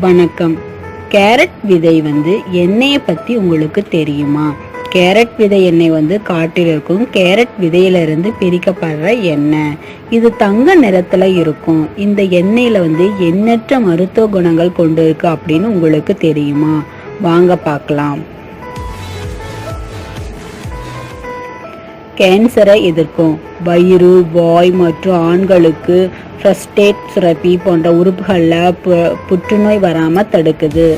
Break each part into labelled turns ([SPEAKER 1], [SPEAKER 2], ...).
[SPEAKER 1] வணக்கம். கேரட் விதை வந்து எண்ணெயை பற்றி உங்களுக்கு தெரியுமா? கேரட் விதை எண்ணெய் வந்து காட்டில் இருக்கும். கேரட் விதையிலிருந்து பிரிக்கப்படுற எண்ணெய். இது தங்க நிறத்தில் இருக்கும். இந்த எண்ணெயில் வந்து எண்ணற்ற மருத்துவ குணங்கள் கொண்டு இருக்கு அப்படின்னு உங்களுக்கு தெரியுமா? வாங்க பார்க்கலாம். கேன்சரை எதிர்க்கும். வயிறு வாய் மற்றும் ஆண்களுக்கு ஃப்ரஸ்டேட் சுரப்பி போன்ற உறுப்புகளில் பு- புற்றுநோய் வராமல் தடுக்குது.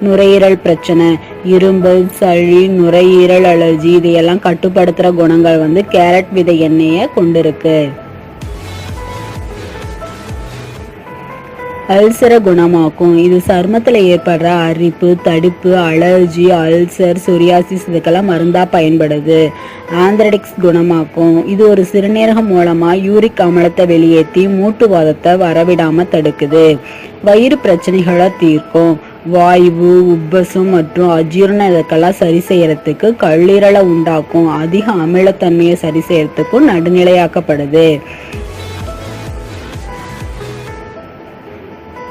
[SPEAKER 1] நுரையீரல் பிரச்சனை இரும்பல் சளி நுரையீரல் அலர்ஜி இதையெல்லாம் கட்டுப்படுத்துகிற குணங்கள் வந்து கேரட் விதை எண்ணெயை கொண்டிருக்கு. அல்சரை குணமாக்கும். இது சருமத்தில் ஏற்படுற அரிப்பு தடுப்பு அலர்ஜி அல்சர் சொரியாசிஸ் இதுக்கெல்லாம் மருந்தாக பயன்படுது. ஆந்திரடிக்ஸ் குணமாக்கும். இது ஒரு சிறுநீரகம் மூலமாக யூரிக் அமிலத்தை வெளியேற்றி மூட்டுவாதத்தை வரவிடாமல் தடுக்குது. வயிறு பிரச்சனைகளை தீர்க்கும். வாய்வு உப்பசம் மற்றும் அஜீரண இதுக்கெல்லாம் சரி செய்யறதுக்கு கல்லீரலை உண்டாக்கும். அதிக அமிலத்தன்மையை சரி செய்யறதுக்கும் நடுநிலையாக்கப்படுது.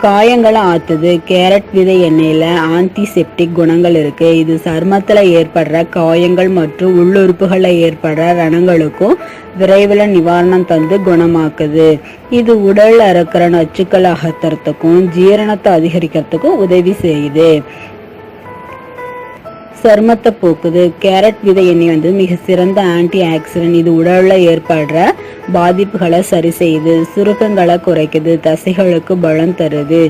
[SPEAKER 1] காயங்களை ஆத்துது. கேரட் விதை எண்ணெயில் ஆன்டிசெப்டிக் குணங்கள் இருக்கு. இது சருமத்தில் ஏற்படுற காயங்கள் மற்றும் உள்ளுறுப்புகளில் ஏற்படுற ரணங்களுக்கும் விரைவில் நிவாரணம் தந்து குணமாக்குது. இது உடல் அறக்கிற நச்சுக்களை அகத்துறதுக்கும் ஜீரணத்தை அதிகரிக்கிறதுக்கும் உதவி செய்யுது. சருமத்தை போக்குது. கேரட் விதை எண்ணெய் வந்து மிக சிறந்த ஆன்டி ஆக்சிடென்ட் இது உடலில் ஏற்படுற பாதிப்புகளை சரி செய்யுது சுருக்கங்களை குறைக்குது தசைகளுக்கு பலம் தருது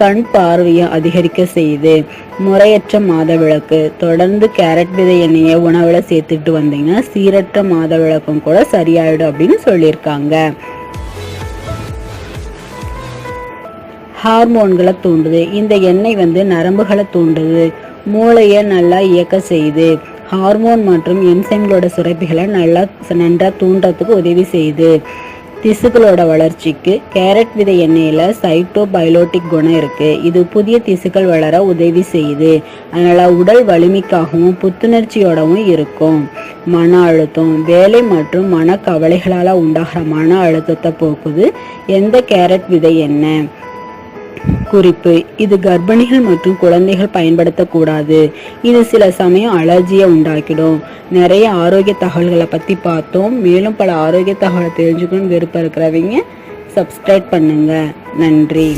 [SPEAKER 1] கண் பார்வையை அதிகரிக்க செய்யுது முறையற்ற மாதவிளக்கு தொடர்ந்து கேரட் விதை எண்ணெயை உணவுல சேர்த்துட்டு வந்தீங்கன்னா சீரற்ற மாதவிளக்கும் கூட சரியாயிடும் அப்படின்னு சொல்லியிருக்காங்க. ஹார்மோன்களை தூண்டுது. இந்த எண்ணெய் வந்து நரம்புகளை தூண்டுது. மூளையை நல்லா இயக்க செய்யுது ஹார்மோன் மற்றும் என்சைம்களோட சுரப்பிகளை நல்லா நன்றாக தூண்டுறதுக்கு உதவி செய்யுது திசுக்களோட வளர்ச்சிக்கு கேரட் விதை எண்ணெயில் சைட்டோபயோட்டிக் குணம் இருக்குது இது புதிய திசுக்கள் வளர உதவி செய்யுது அதனால் உடல் வலிமைக்காகவும் புத்துணர்ச்சியோடவும் இருக்கும். மன அழுத்தம் வேலை மற்றும் மன கவலைகளால் உண்டாகிற மன அழுத்தத்தை போக்குது. எந்த கேரட் விதை எண்ணெய்? குறிப்பு. இது கர்ப்பிணிகள் மற்றும் குழந்தைகள் பயன்படுத்தக்கூடாது. இது சில சமயம் அலர்ஜியை உண்டாக்கிடும். நிறைய ஆரோக்கிய தகவல்களை பற்றி பார்த்தோம். மேலும் பல ஆரோக்கிய தகவலை தெரிஞ்சுக்கணும்னு விருப்பம் இருக்கிறவங்க சப்ஸ்கிரைப் பண்ணுங்கள் நன்றி.